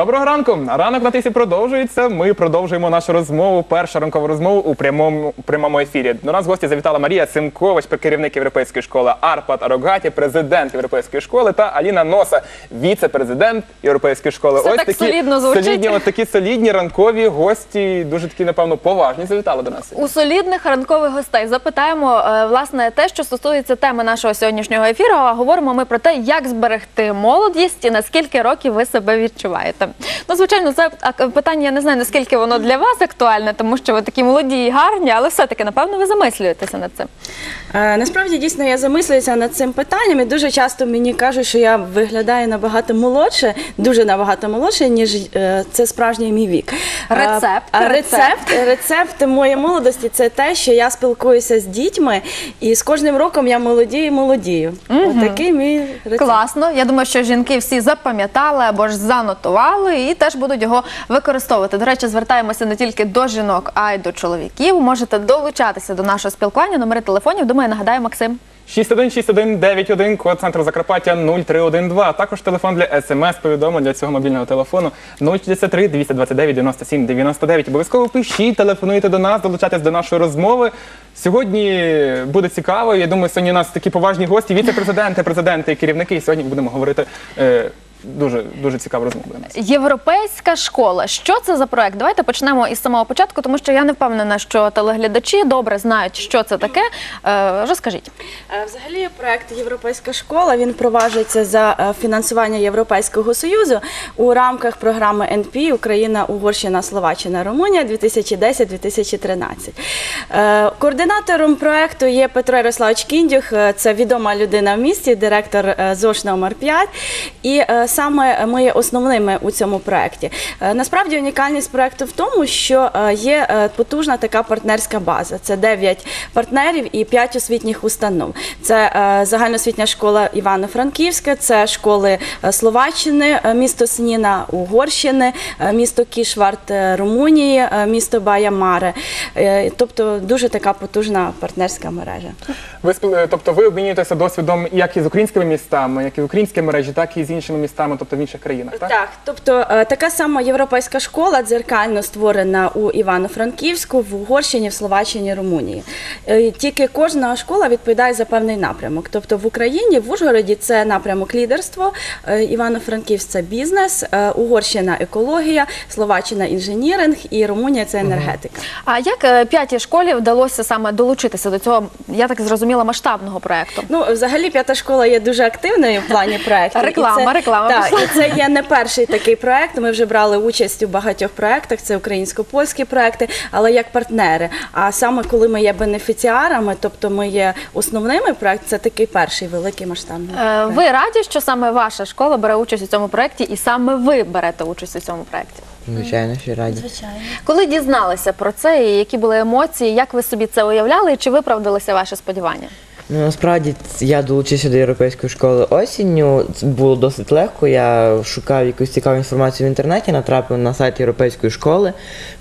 Доброго ранку. Ранок на тисі продовжується. Ми продовжуємо нашу розмову. Першу ранкову розмову у прямому прямому ефірі. До нас в гості завітала Марія Симкович, керівник європейської школи Арпад Арогаті, президент європейської школи, та Аліна Носа, віце-президент європейської школи. Все так солідно звучить. солідні, от такі солідні ранкові гості, дуже такі, напевно, поважні. Завітали до нас. У солідних ранкових гостей запитаємо е, власне те, що стосується теми нашого сьогоднішнього ефіру. А говоримо ми про те, як зберегти молодість і наскільки років ви себе відчуваєте. Ну, звичайно, це питання. Я не знаю наскільки воно для вас актуальне, тому що ви такі молоді і гарні, але все-таки напевно ви замислюєтеся над цим. Е, Насправді дійсно я замислююся над цим питанням, і дуже часто мені кажуть, що я виглядаю набагато молодше, дуже набагато молодше, ніж е, це справжній мій вік. Е, Рецепт, рецепт. рецепт, моєї молодості це те, що я спілкуюся з дітьми, і з кожним роком я молодію і молодію. Такий мій рецепт. Класно. Я думаю, що жінки всі запам'ятали або ж занотували і теж будуть його використовувати. До речі, звертаємося не тільки до жінок, а й до чоловіків. Можете долучатися до нашого спілкування. Номери телефонів. Думаю, нагадаю Максим. 616191, код центру Закарпаття 0312. Також телефон для смс-повідомлень для цього мобільного телефону 063 229 97 99. Обов'язково пишіть, телефонуйте до нас, долучайтесь до нашої розмови. Сьогодні буде цікаво. Я думаю, сьогодні у нас такі поважні гості, віце-президенти, президенти і керівники. І сьогодні будемо говорити е, дуже, дуже буде нас. Європейська школа. Що це за проект? Давайте почнемо із самого початку, тому що я не впевнена, що телеглядачі добре знають, що це таке. Е, розкажіть. Е, Взагалі, проект Європейська школа він впроваджується за е, фінансування Європейського союзу у рамках програми НП Україна, Угорщина, Словаччина, Румунія 2010-2013. Е, Координатором проекту є Петро Ярославович Кіндюх. Це відома людина в місті, директор ЗОШ номер 5 І саме ми є основними у цьому проекті. Е, Насправді унікальність проекту в тому, що е, є е, потужна така партнерська база. Це 9 партнерів і 5 освітніх установ. Це загальноосвітня школа Івано-Франківська, це школи Словаччини, місто Сніна, Угорщини, місто Кішварт Румунії, місто Баямаре. Тобто дуже така потужна партнерська мережа. Ви тобто ви обмінюєтеся досвідом як із українськими містами, як і в українській мережі, так і з іншими містами, тобто в інших країнах. Так, Так, тобто е, така сама європейська школа дзеркально створена у Івано-Франківську, в Угорщині, в Словаччині, Румунії. Е, Тільки кожна школа відповідає за певний напрямок. Тобто в Україні, в Ужгороді це напрямок лідерство, е, Івано-Франківськ це бізнес, Угорщина екологія, Словаччина інженіринг і Румунія це енергетика. А як п'ятій школі вдалося саме долучитися до цього, я так зрозуміла, масштабного проекту? Ну, взагалі, п'ята школа є дуже активною в плані проєктів. Реклама, це, реклама Так, і це є не перший такий проєкт. Ми вже брали участь у багатьох проєктах, це українсько-польські проєкти, але як партнери. А саме коли ми є бенефіціарами, тобто ми є основними проєкт, це такий перший великий масштабний. Е. Ви раді, що саме ваша школа бере участь у цьому проєкті, і саме ви берете участь у цьому проєкті? Звичайно, що раді. Коли дізналися про це, і які були емоції, як ви собі це уявляли, і чи виправдалися ваші сподівання? Ну насправді я долучився до європейської школи осінню. Це було досить легко. Я шукав якусь цікаву інформацію в інтернеті, натрапив на сайт європейської школи,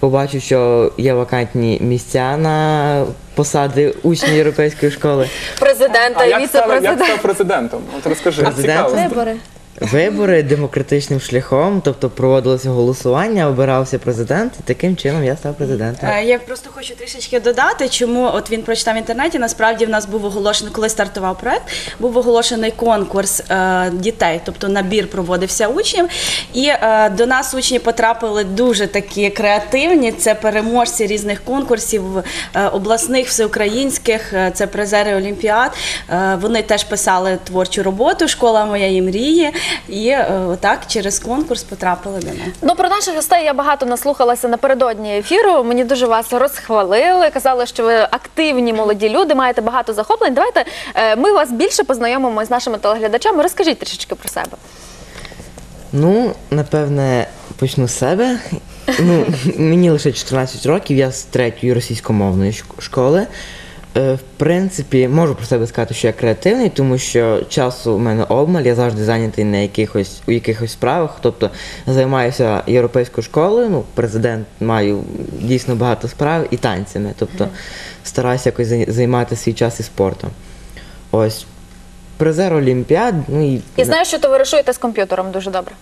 побачив, що є вакантні місця на посади учнів європейської школи. Президента А і як став, віце-президента. став президентом? От розкажи, Президентом? цікаво. Вибори. Вибори демократичним шляхом, тобто проводилося голосування, обирався президент, і таким чином я став президентом. Е, Я просто хочу трішечки додати, чому от він прочитав в інтернеті. Насправді в нас був оголошений, коли стартував проект, був оголошений конкурс е, дітей, тобто набір проводився учнів. І е, до нас учні потрапили дуже такі креативні. Це переможці різних конкурсів, е, обласних, всеукраїнських, е, це призери олімпіад. Е, вони теж писали творчу роботу Школа моєї мрії. І е, отак через конкурс потрапили до нас. Ну про наших гостей я багато наслухалася напередодні ефіру. Мені дуже вас розхвалили. Казали, що ви активні молоді люди, маєте багато захоплень. Давайте е, ми вас більше познайомимо з нашими телеглядачами. Розкажіть трішечки про себе. Ну, напевне, почну з себе. Ну, мені лише 14 років, я з третьої російськомовної школи. Е, В принципі, можу про себе сказати, що я креативний, тому що часу у мене обмаль, я завжди зайнятий на якихось у якихось справах. Тобто займаюся європейською школою, ну, президент маю дійсно багато справ і танцями. Тобто стараюся якось займати свій час і спортом. Ось. Призер Олімпіад, ну і І знаю, що товаришуєте з комп'ютером дуже добре.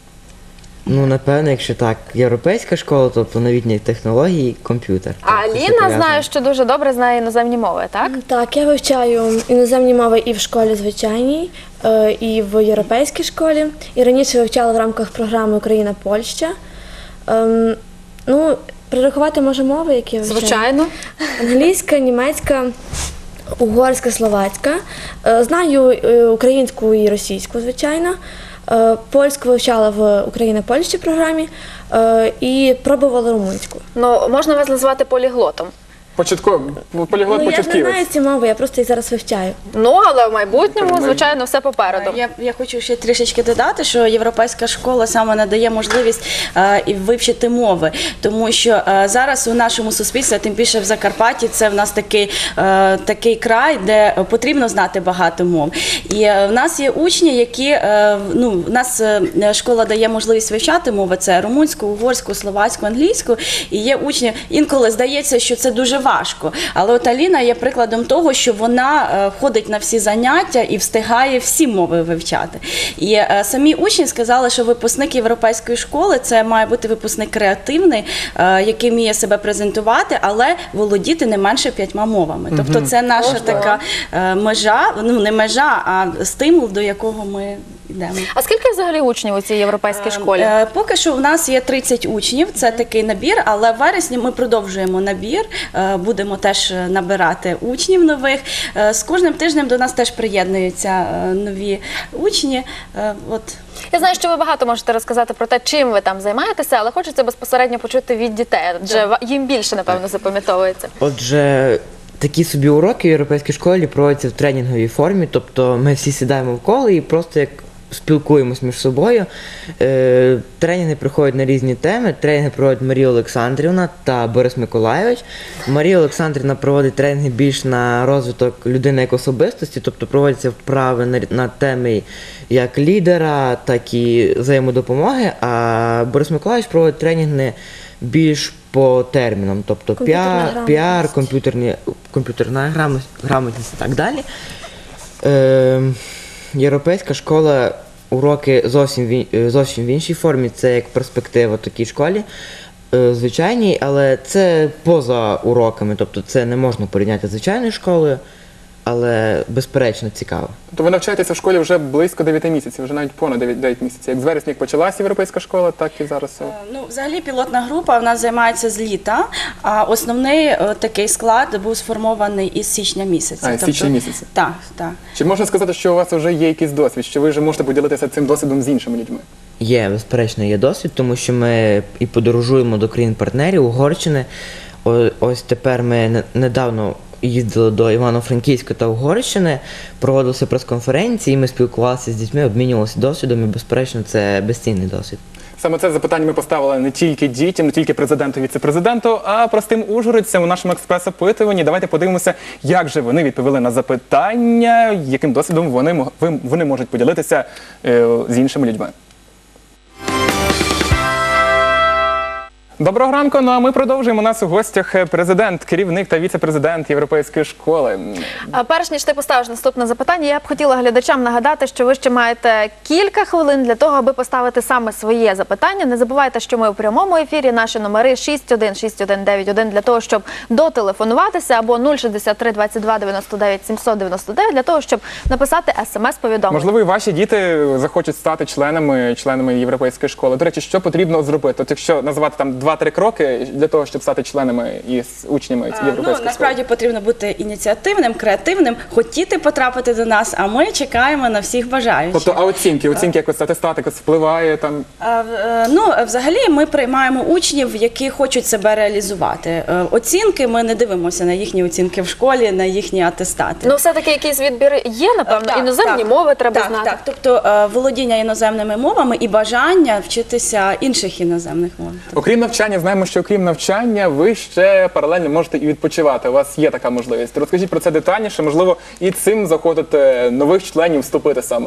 Ну, напевно, якщо так, європейська школа, тобто новітні технології, комп'ютер. А Тобто, Аліна пов'язано. знає, що дуже добре знає іноземні мови, так? Так, я вивчаю іноземні мови і в школі звичайній, е, і в європейській школі. І раніше вивчала в рамках програми Україна-Польща. Ем, ну, перерахувати може мови, які я вивчаю. Звичайно. Англійська, німецька, угорська, словацька. Е, Знаю е, українську і російську, звичайно. Е, Польську вивчала в Україна-Польщі програмі е, і пробувала румунську. Ну, можна вас назвати поліглотом. Початково поліглот Ну, я ж не початківець. знаю ці мови, я просто їх зараз вивчаю. Ну, але в майбутньому, звичайно, все попереду. Я, я хочу ще трішечки додати, що європейська школа саме надає можливість е, і вивчити мови, тому що е, зараз у нашому суспільстві, тим більше в Закарпатті, це в нас такий, е, такий край, де потрібно знати багато мов. І е, в нас є учні, які е, ну, в нас е, школа дає можливість вивчати мови: це румунську, угорську, словацьку, англійську. І є учні, інколи здається, що це дуже важко. Але от Аліна є прикладом того, що вона е, ходить на всі заняття і встигає всі мови вивчати. І е, самі учні сказали, що випускник європейської школи це має бути випускник креативний, е, який вміє себе презентувати, але володіти не менше п'ятьма мовами. Тобто, це наша така межа, ну не межа, а стимул, до якого ми йдемо. А скільки взагалі учнів у цій європейській школі? Е, Поки що в нас є 30 учнів, це такий набір, але в вересні ми продовжуємо набір. е, Будемо теж е, набирати учнів нових. З кожним тижнем до нас теж приєднуються нові учні. От Я знаю, що ви багато можете розказати про те, чим ви там займаєтеся, але хочеться безпосередньо почути від дітей, адже їм більше, напевно, запам'ятовується. Отже, такі собі уроки в європейській школі проводяться в тренінговій формі, тобто ми всі сідаємо в коло і просто як спілкуємось між собою. Е, тренінги приходять на різні теми. Тренінги проводить Марія Олександрівна та Борис Миколайович. Марія Олександрівна проводить тренінги більш на розвиток людини як особистості, тобто проводяться вправи на, на теми як лідера, так і взаємодопомоги. А Борис Миколайович проводить тренінги більш по термінам, тобто піар, піар, комп'ютерні, комп'ютерна грамотність, грамотність і так далі. Е, європейська школа уроки зовсім в, е, зовсім в іншій формі, це як перспектива такій школі. е, Звичайній, але це поза уроками, тобто це не можна порівняти з звичайною школою, але безперечно цікаво. Тобто ви навчаєтеся в школі вже близько 9 місяців, вже навіть понад 9, 9 місяців. Як з вересня як почалася європейська школа, так і зараз. Е, Ну, взагалі, пілотна група в нас займається з літа, а основний е, такий склад був сформований із січня місяця. А, з січня місяця. Так, так. Чи можна сказати, що у вас вже є якийсь досвід, що ви вже можете поділитися цим досвідом з іншими людьми? Є, безперечно, є досвід, тому що ми і подорожуємо до країн-партнерів Угорщини. О- Ось тепер ми не- недавно їздили до Івано-Франківська та Угорщини, проводилися прес-конференції, ми спілкувалися з дітьми, обмінювалися досвідом, і безперечно, це безцінний досвід. Саме це запитання ми поставили не тільки дітям, не тільки президенту, віце-президенту, а простим ужгородцям у нашому експрес-опитуванні. Давайте подивимося, як же вони відповіли на запитання, яким досвідом вони, вони можуть поділитися е, з іншими людьми. Доброго ранку. Ну а ми продовжуємо У нас у гостях е, президент, керівник та віце-президент Європейської школи. А перш ніж ти поставиш наступне запитання, я б хотіла глядачам нагадати, що ви ще маєте кілька хвилин для того, аби поставити саме своє запитання. Не забувайте, що ми у прямому ефірі. Наші номери 616191 для того, щоб дотелефонуватися, або 063 22 99 799 для того, щоб написати смс-повідомлення. Можливо, і ваші діти захочуть стати членами, членами європейської школи. До речі, що потрібно зробити? От якщо називати там 2-3 кроки для того, щоб стати членами і з учнями Е, європейської Ну, школи. насправді потрібно бути ініціативним, креативним, хотіти потрапити до нас, а ми чекаємо на всіх бажаючих. Тобто, а оцінки, оцінки якось якось впливає там. А, в- е, Ну, е, взагалі, ми приймаємо учнів, які хочуть себе реалізувати. Е, Оцінки ми не дивимося на їхні оцінки в школі, на їхні атестати. Ну, все-таки якийсь відбір є, напевно. Так, Іноземні так. мови треба так, знати. Так, тобто е, володіння іноземними мовами і бажання вчитися інших іноземних мов. Окрім навчання, знаємо, що окрім навчання, ви ще паралельно можете і відпочивати. У вас є така можливість. Розкажіть про це детальніше. Можливо, і цим заходите нових членів вступити саме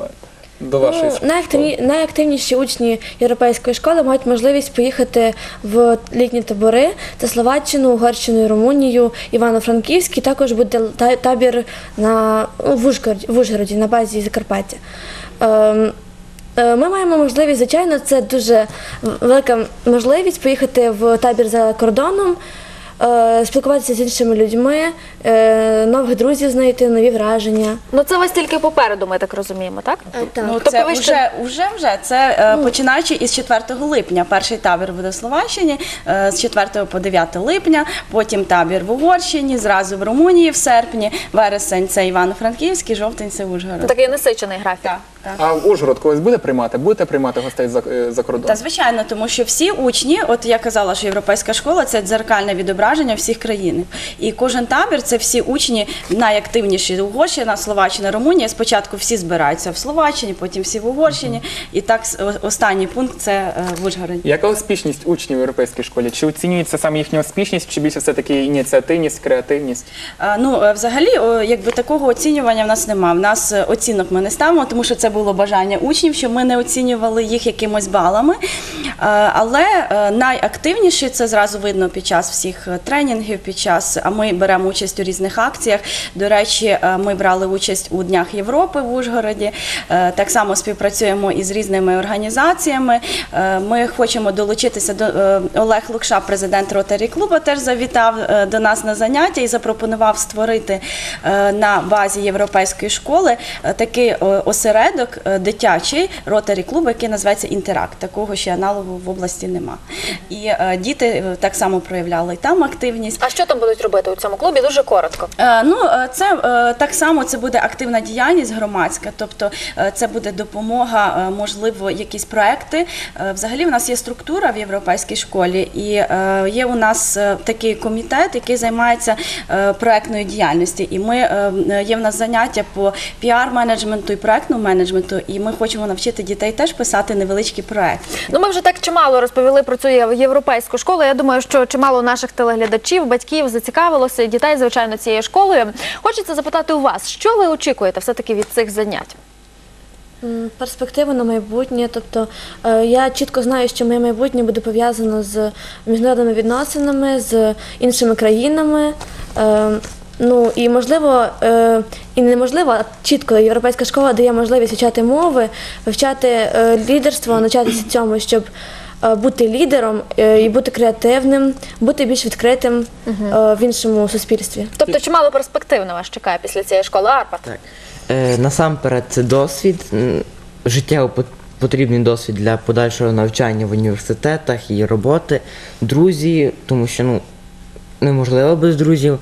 до вашої Ну, школи. найактивні, найактивніші учні європейської школи мають можливість поїхати в літні табори це Словаччину, Угорщину і Румунію, Івано-Франківський. Також буде та- табір на ну, в Ужгороді, в Ужгороді на базі Закарпаття. Ем, Ми маємо можливість, звичайно, це дуже велика можливість поїхати в табір за кордоном, е, спілкуватися з іншими людьми, е, нових друзів знайти, нові враження. Ну це вас тільки попереду, ми так розуміємо, так? Так. Ну, Тобто це ви вже, ще- вже, вже. Це е, починаючи із 4 липня. Перший табір буде в Словаччині, е, з 4 по 9 липня, потім табір в Угорщині, зразу в Румунії в серпні, вересень це Івано-Франківський, жовтень це Ужгород. Ну, Такий насичений графік. Так, так. А в Ужгород когось буде приймати? Будете приймати гостей за, е, за кордон? Та звичайно, тому що всі учні, от я казала, що європейська школа це дзеркальне відображення всіх країн. І кожен табір це всі учні найактивніші Угорщина, Словаччина, Румунія. Спочатку всі збираються в Словаччині, потім всі в Угорщині. І так останній пункт це е, в Ужгороді. Яка успішність учнів в європейській школі? Чи оцінюється саме їхня успішність, чи більше все таки ініціативність, креативність? А, Ну, е, взагалі, якби такого оцінювання в нас немає. В нас оцінок ми не ставимо, тому що це було бажання учнів, щоб ми не оцінювали їх якимось балами. Е, Але е, найактивніші це зразу видно під час всіх е, тренінгів, під час, а ми беремо участь у різних акціях. До речі, ми брали участь у Днях Європи в Ужгороді. Так само співпрацюємо із різними організаціями. Ми хочемо долучитися до Олег Лукша, президент Ротарі клубу, теж завітав до нас на заняття і запропонував створити на базі європейської школи такий е, осередок е, дитячий Ротарі клуб, який називається Інтеракт. Такого ще аналогу в області нема. І е, діти е, так само проявляли і там активність. А що там будуть робити у цьому клубі? Дуже коротко. Ну, це так само це буде активна діяльність громадська, тобто це буде допомога, можливо, якісь проекти. Взагалі, в нас є структура в європейській школі, і є у нас такий комітет, який займається проектною діяльністю. І ми є в нас заняття по піар-менеджменту і проектному менеджменту, і ми хочемо навчити дітей теж писати невеличкі проекти. Ну, ми вже так чимало розповіли про цю європейську школу. Я думаю, що чимало наших телеглядачів, батьків зацікавилося, дітей, звичайно, цією школою. Хочеться запитати у вас, що ви очікуєте все-таки від цих занять? Перспективи на майбутнє, тобто е, я чітко знаю, що моє майбутнє буде пов'язано з міжнародними відносинами, з іншими країнами. Ну і можливо, е, і неможливо, а чітко європейська школа дає можливість вивчати мови, вивчати е, лідерство, навчатися цьому, щоб е, бути лідером е, і бути креативним, бути більш відкритим е, в іншому суспільстві. Тобто, чимало перспектив на вас чекає після цієї школи Арпад? Так. Е, насамперед, це досвід, м, життєво пот- потрібний досвід для подальшого навчання в університетах і роботи, друзі, тому що ну, неможливо без друзів.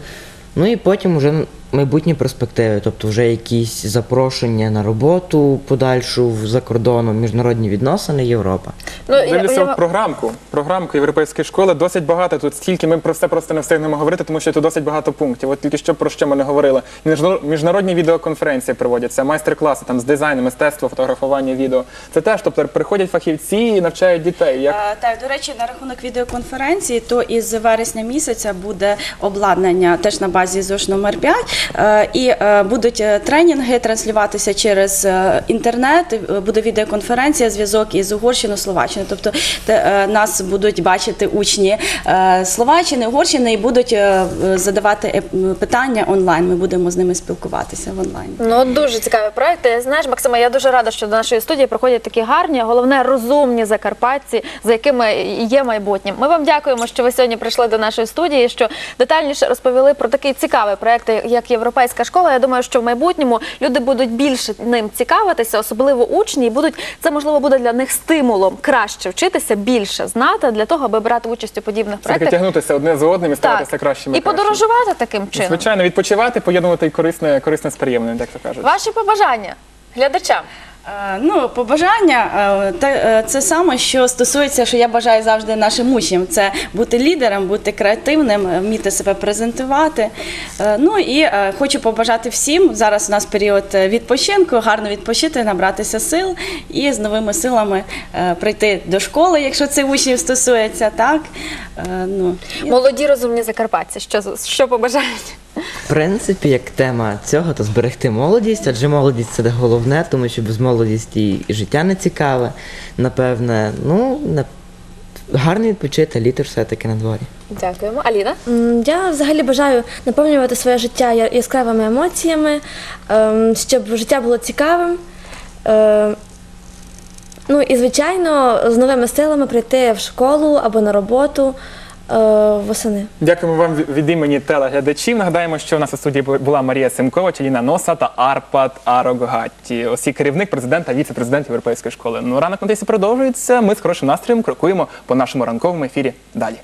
Ну і потім вже майбутні перспективи, тобто вже якісь запрошення на роботу подальшу в- за кордоном, міжнародні відносини, Європа. Ну, я- Дивлюся я- програмку. Програмку європейської школи досить багато. Тут стільки ми про все просто не встигнемо говорити, тому що тут досить багато пунктів. От тільки що про що ми не говорили. Міжнар- Міжнародні відеоконференції проводяться, майстер-класи там з дизайну, мистецтва, фотографування, відео. Це теж, тобто приходять фахівці і навчають дітей. Як Е, Так, до речі, на рахунок відеоконференції, то із вересня місяця буде обладнання теж на базі ЗОШ номер 5 е, і е, будуть е, тренінги транслюватися через е, інтернет. е, Буде відеоконференція, зв'язок із Угорщиною, Словаччиною. Тобто е, нас будуть бачити учні е, Словаччини, Угорщини і будуть е, е, задавати е, питання онлайн. Ми будемо з ними спілкуватися в онлайн. Ну, дуже цікаві проекти. Знаєш, Максима, я дуже рада, що до нашої студії приходять такі гарні, головне розумні закарпатці, за якими є майбутнє. Ми вам дякуємо, що ви сьогодні прийшли до нашої студії, що детальніше розповіли про такий цікавий проект, як Європейська школа. Я думаю, що в майбутньому люди будуть більше ним цікавитися, особливо учні, і будуть це можливо буде для них стимулом краще вчитися, більше знати для того, аби брати участь у подібних проєктах. тягнутися одне з одним і ставатися кращими. і і кращими. подорожувати таким чином. Звичайно, відпочивати, поєднувати корисне, корисне з приємним, як то кажуть. Ваші побажання глядачам. Е, Ну, побажання е, е, це саме, що стосується, що я бажаю завжди нашим учням. Це бути лідером, бути креативним, вміти себе презентувати. Ну і хочу побажати всім. Зараз у нас період відпочинку, гарно відпочити, набратися сил і з новими силами прийти до школи, якщо це учнів стосується. Так ну Молоді розумні закарпатці. Що що побажають? В принципі, як тема цього, то зберегти молодість, адже молодість це головне, тому що без молодості і життя не цікаве. Напевне, ну на гарно відпочити, літо все-таки на дворі. Дякуємо. Аліна. Я взагалі бажаю наповнювати своє життя я- яскравими емоціями, ем, щоб життя було цікавим. Е, Ну і звичайно, з новими силами прийти в школу або на роботу восени. Дякуємо вам від- імені телеглядачів. Нагадаємо, що в нас у студії була Марія Семкова, Челіна Носа та Арпад Арогатті. Ось і керівник президента, віце-президент Європейської школи. Ну ранок на тисі продовжується. Ми з хорошим настроєм крокуємо по нашому ранковому ефірі далі.